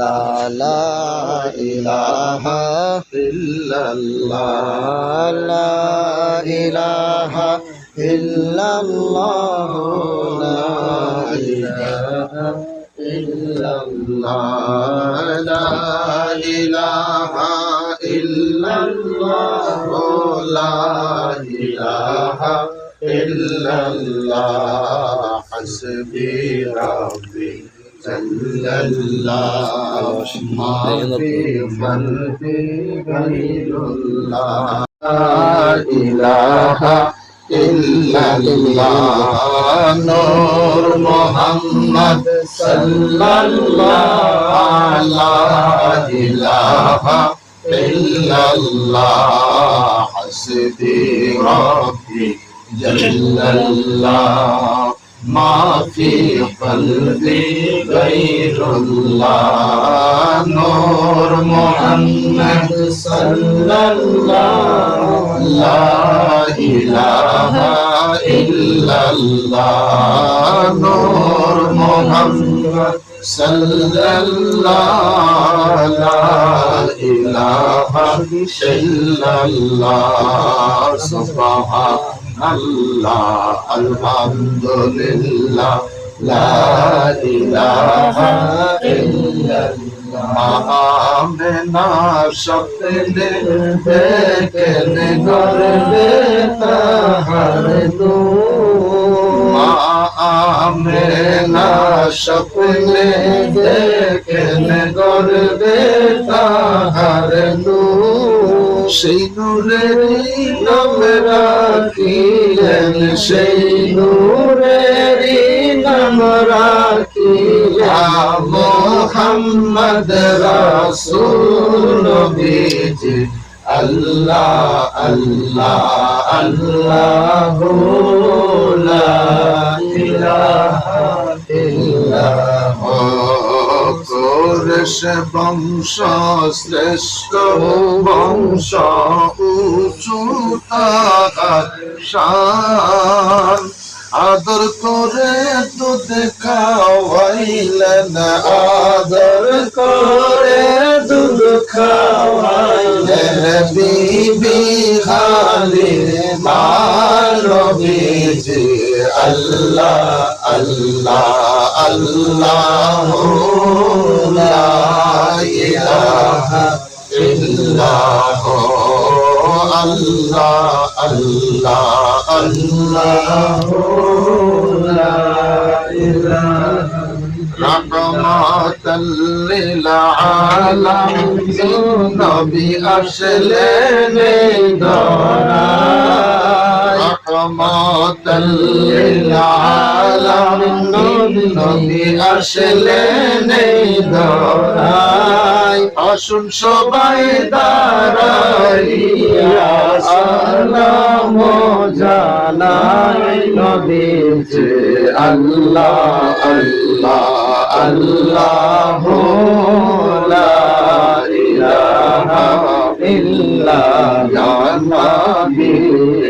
লা ইলাহা ইল্লাল্লাহ লা ইলাহা ইল্লাল্লাহ লা ইলাহা ইল্লাল্লাহ লা ইলাহা ইল্লাল্লাহ লা ইলাহা ইল্লাল্লাহ হাসবি রাব্বি সাল্লাল্লাহ মা ফি কলবি গায়রুল্লাহ লা ইলাহা ইল্লাল্লাহ নূর মুহাম্মদ সাল্লাল্লাহ ইলাহা ইল্লাল্লাহ হাসবি রাব্বি জাল্লাল্লাহ মা ফি কলবি গায়রুল্লাহ নূর লা ইলাহা ইল্লাল্লাহ সুবহানাল্লাহ আলহামদুলিল্লাহ, লা ইলাহা ইল্লাল্লাহ। আমেনা স্বপ্নে দেখেন গর্বে তাহার মা আমেনা স্বপ্নে দেখেন গর্বে তাহার সেই নূরের নাম রাখিলেন সেই নূরের নাম রাখিলেন মোহাম্মদ রাসূল নবীজি আল্লাহ আল্লাহ আল্লাহ লা ইলাহা ইল্লাল্লাহ। কোরশ বংশ শ্রেষ্ঠ বংশ উচ্চতার শান আদর করে দুধ খাওয়াইলেন আদর করে দুধ খাওয়াইলেন। আল্লাহ আল্লাহ আল্লাহ লা ইলাহা ইল্লাল্লাহ আল্লাহ আল্লাহ আল্লাহ লা ইলাহা رحمة للعالمين نبي أشلين রহমতাল নবী আসলেন দরাই আসুন সবাই দাঁড়াইয়া, সালাম জানাই নবী যে আল্লাহ আল্লাহ আল্লাহ লা ইলাহা ইল্লা নবী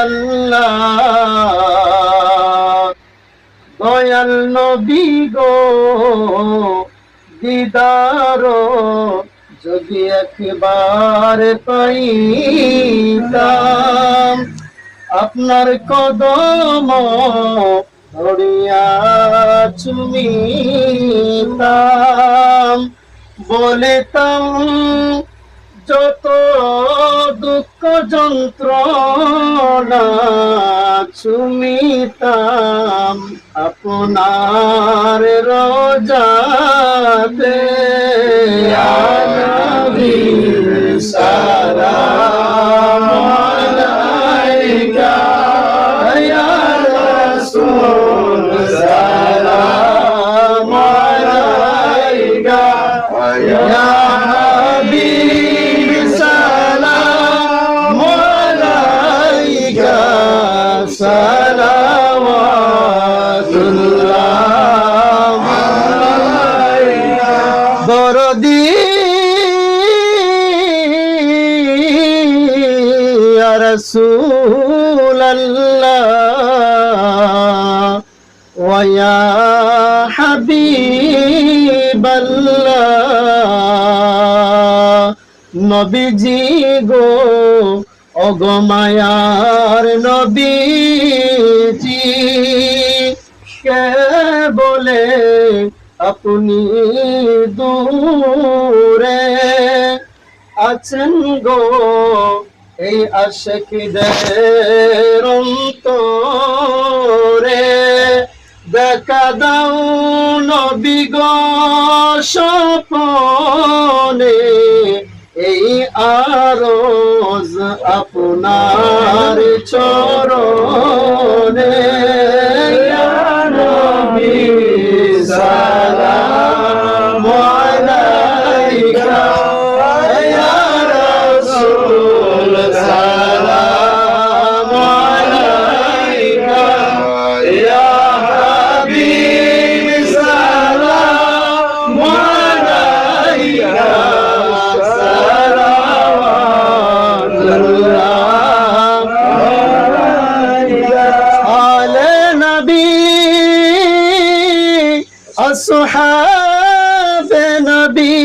আল্লাহ। দয়াল নবী গো দিদার যদি একবার পাইতাম আপনার কদম ধরিয়া চুমিতাম বলেতাম যত দুঃখ যন্ত্রণা চুমিতাম আপনার রোজাতে ইয়া রাসূলাল্লাহ ওয়া ইয়া হাবিবাল্লাহ নবীজি গো অগমায়ার নবীজি, কে বলে আপনি দূরে আছেন গো? এই আশেকদের অন্তরে দেখা দাও নবিগ গো স্বপনে। এই আরজ আপনার চরণে। আসহাবে নবী,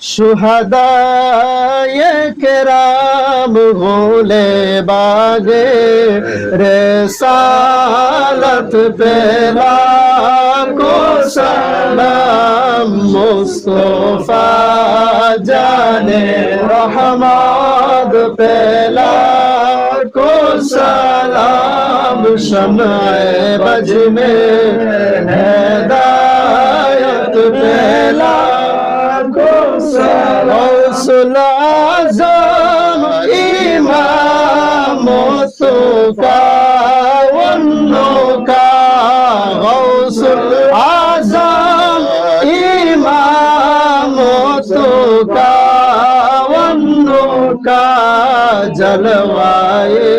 সুহদায় কেরাম ভোলে বাগে রেসালত পেলা কো সালাম মুস্তফা জানে রহমাদ পেলা কো সালাম समय बज में हैदायत पहला को सलाजम इमाम मुस्तफा वन्नो का गौसल आजम इमाम मुस्तफा वन्नो का जलवाए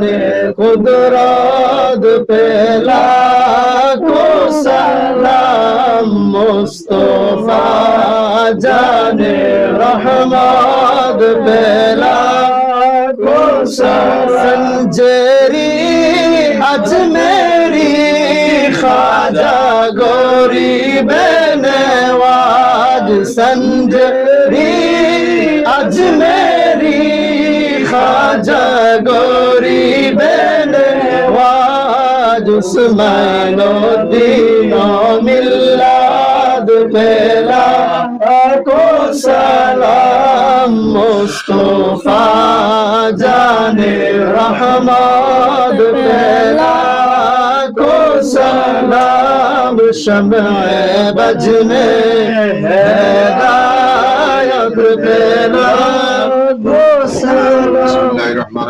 ने कुदरत पेला को सलाम मुस्तफा जाने रहमत पेला को संजेरी आज मेरी खाजा गोरी बेनवाज संजय দুশ্মন দিন মিল্লাদ ফেলা আকো সালাম মুস্তফা জানে রহমাদ ফেলা আকো সালাম শমে বজনে, হেদায়ত ফেলা الله